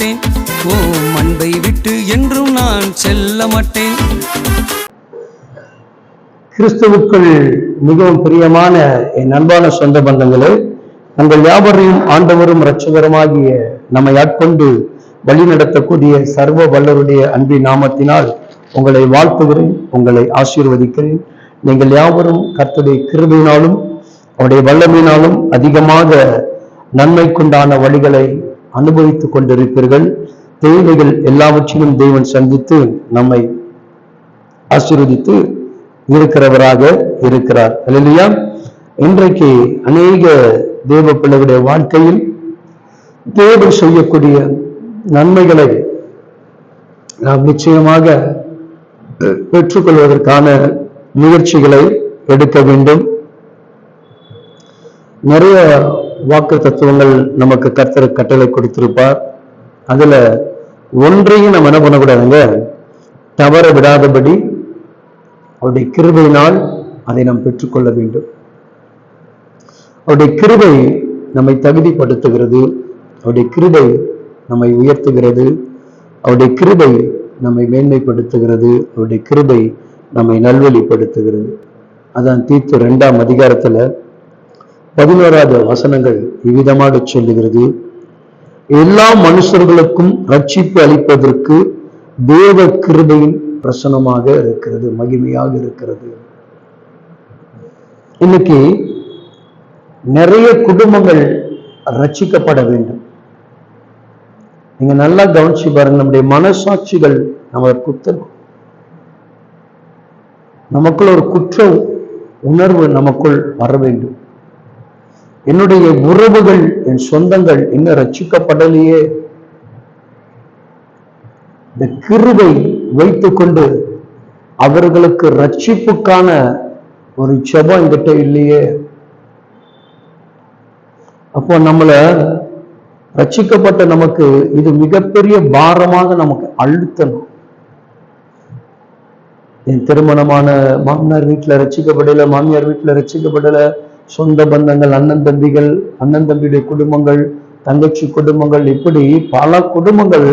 மாட்டேன். ஓ அன்பை விட்டு என்றும் நான் செல்ல மாட்டேன். கிறிஸ்துவுக்குள் மிகவும் பிரியமான என் அன்பான சொந்த பந்தங்களே நாங்கள் யாவரையும் ஆண்டவரும் இரட்சகருமாகிய நம்மை ஆட்கொண்டு வழி நடத்தக்கூடிய சர்வ வல்லருடைய அன்பின் நாமத்தினால் உங்களை வாழ்த்துகிறேன் உங்களை ஆசீர்வதிக்கிறேன். நீங்கள் யாவரும் கர்த்தருடைய கிருபினாலும் அவருடைய வல்லமையினாலும் அதிகமாக நன்மைக்குண்டான வழிகளை அனுபவித்துக் கொண்டிருப்பீர்கள். தேவைகள் எல்லாவற்றையும் தேவன் சந்தித்து நம்மை ஆசீர்வதித்து இருக்கிறவராக இருக்கிறார். இல்லையா இன்றைக்கு அநேக தேவ பிள்ளைகளுடைய வாழ்க்கையில் தேவன் செய்யக்கூடிய நன்மைகளை நாம் நிச்சயமாக பெற்றுக்கொள்வதற்கான முயற்சிகளை எடுக்க வேண்டும். நிறைய வாக்கு தத்துவங்கள் நமக்கு கர்த்தர் கட்டளை கொடுத்திருப்பார். அதுல ஒன்றையும் நம்ம என்ன பண்ணக்கூடாதுங்க? தவற விடாதபடி அவருடைய கிருபையினால் அதை நாம் பெற்றுக்கொள்ள வேண்டும். அவருடைய கிருபை நம்மை தகுதிப்படுத்துகிறது. அவருடைய கிருபை நம்மை உயர்த்துகிறது. அவருடைய கிருபை நம்மை மேன்மைப்படுத்துகிறது. அவருடைய கிருபை நம்மை நல்வழிப்படுத்துகிறது. அதான் தீர்த்து ரெண்டாம் அதிகாரத்துல பதினோராவது வசனங்கள் இவ்விதமாக சொல்லுகிறது. எல்லா மனுஷர்களுக்கும் ரட்சிப்பு அளிப்பதற்கு தேவ கிருபையின் பிரசனமாக இருக்கிறது மகிமையாக இருக்கிறது. இன்னைக்கு நிறைய குடும்பங்கள் ரட்சிக்கப்பட வேண்டும். நீங்க நல்லா கவனிச்சு பாருங்க நம்முடைய மனசாட்சிகள் நம்ம குத்தணும். நமக்குள்ள ஒரு குற்ற உணர்வு நமக்குள் வர வேண்டும். என்னுடைய உறவுகள் என் சொந்தங்கள் இன்னும் ரட்சிக்கப்படலையே? இந்த கிருவை வைத்துக்கொண்டு அவர்களுக்கு ரட்சிப்புக்கான ஒரு செபம் என்கிட்ட இல்லையே? அப்போ நம்மளை ரட்சிக்கப்பட்ட நமக்கு இது மிகப்பெரிய பாரமாக நமக்கு அழுத்தணும். என் திருமணமான மாமனார் வீட்டுல ரசிக்கப்படலை மாமியார் வீட்டில் ரசிக்கப்படலை சொந்த பந்தங்கள் அண்ணன் தம்பிகள் அண்ணன் தம்பியுடைய குடும்பங்கள் தங்கச்சி குடும்பங்கள் இப்படி பல குடும்பங்கள்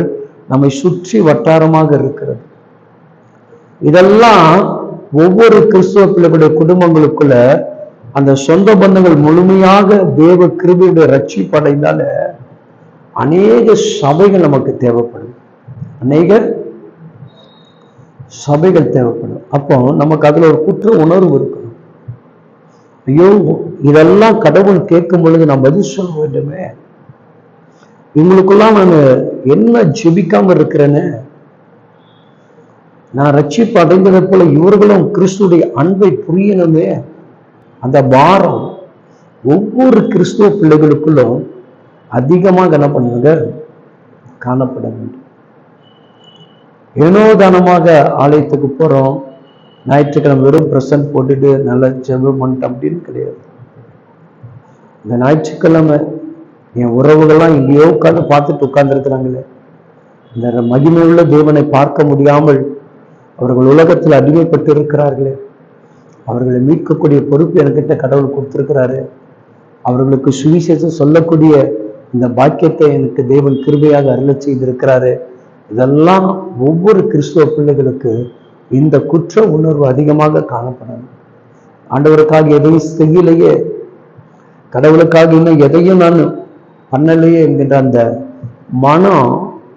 நம்மை சுற்றி வட்டாரமாக இருக்கிறது. இதெல்லாம் ஒவ்வொரு கிறிஸ்துவ பிள்ளைகளுடைய குடும்பங்களுக்குள்ள அந்த சொந்த பந்தங்கள் முழுமையாக தேவ கிருபியுடைய ரட்சிப்படைந்தால அநேக சபைகள் நமக்கு தேவைப்படும். அநேக சபைகள் தேவைப்படும். அப்போ நமக்கு அதுல ஒரு குற்ற உணர்வு இருக்கணும். ஐயோ இதெல்லாம் கடவுள் கேட்கும் பொழுது நான் பதில் சொல்ல வேண்டுமே? இவங்களுக்கெல்லாம் நான் என்ன ஜெபிக்காம இருக்கிறேன்னு நான் ரட்சிப்பு அடைந்ததை போல இவர்களும் கிறிஸ்துடைய அன்பை புரியணுமே? அந்த பாரம் ஒவ்வொரு கிறிஸ்துவ பிள்ளைகளுக்குள்ளும் அதிகமாக என்ன பண்ணுங்க காணப்பட வேண்டும். ஏனோதானமாக ஆலயத்துக்கு போறோம். ஞாயிற்றுக்கிழமை வெறும் பிரசன்ட் போட்டுட்டு நல்ல ஜெபம் பண்ணிட்டு அப்படின்னு கிடையாது. இந்த ஞாயிற்றுக்கிழமை என் உறவுகள்லாம் எங்கேயோ உட்காந்து பார்த்துட்டு உட்கார்ந்துருக்கிறாங்களே. இந்த மகிமையுள்ள தேவனை பார்க்க முடியாமல் அவர்கள் உலகத்தில் அடிமைப்பட்டு இருக்கிறார்களே அவர்களை மீட்கக்கூடிய பொறுப்பு என்கிட்ட கடவுள் கொடுத்துருக்கிறாரு. அவர்களுக்கு சுவிசேஷம் சொல்லக்கூடிய இந்த பாக்கியத்தை எனக்கு தேவன் கிருபையாக அருளை செய்திருக்கிறாரு. இதெல்லாம் ஒவ்வொரு கிறிஸ்துவ பிள்ளைகளுக்கு இந்த குற்ற உணர்வு அதிகமாக காணப்படணும். ஆண்டவருக்காக எதையும் செய்யலையே. கடவுளுக்காக இன்னும் எதையும் நான் பண்ணலையே என்கின்ற அந்த மனம்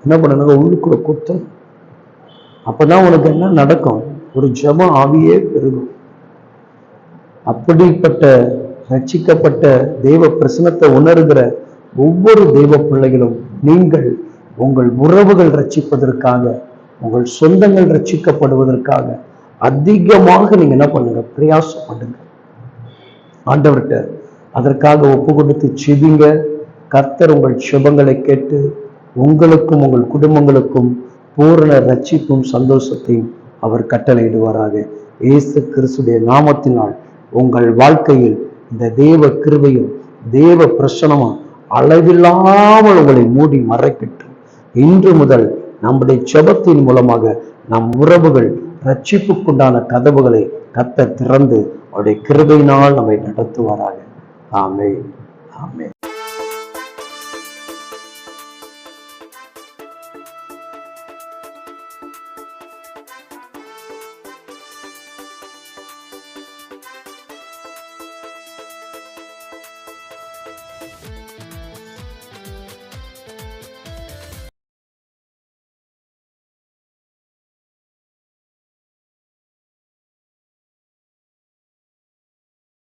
என்ன பண்ணணுங்க உள்ளுக்குள்ள குத்தம் அப்பதான் உனக்கு என்ன நடக்கும்? ஒரு ஜம ஆவியே பெருகும். அப்படிப்பட்ட ரட்சிக்கப்பட்ட தெய்வ பிரசனத்தை உணர்கிற ஒவ்வொரு தெய்வ பிள்ளைகளும் நீங்கள் உங்கள் உறவுகள் ரட்சிப்பதற்காக உங்கள் சொந்தங்கள் ரட்சிக்கப்படுவதற்காக அதிகமாக நீங்க என்ன பண்ணுங்க? பிரயாசப்படுங்க. ஆண்டவர்கிட்ட அதற்காக ஒப்பு கொடுத்து செபிங்க கர்த்தர் உங்கள் செபங்களை கேட்டு உங்களுக்கும் உங்கள் குடும்பங்களுக்கும் பூரண ரட்சிப்பும் சந்தோஷத்தையும் அவர் கட்டளையிடுவாராக. இயேசு கிறிஸ்துடைய நாமத்தினால் உங்கள் வாழ்க்கையில் இந்த தேவ கிருபையும் தேவ பிரசனமும் அளவில்லாமல் உங்களை மூடி மறைக்கட்டும். இன்று முதல் நம்முடைய செபத்தின் மூலமாக நம் உறவுகள் ரட்சிப்புக்குண்டான கதவுகளை கத்த திறந்து அவருடைய கிருபையினால் நம்மை நடத்துவாராக. 阿妹，阿妹。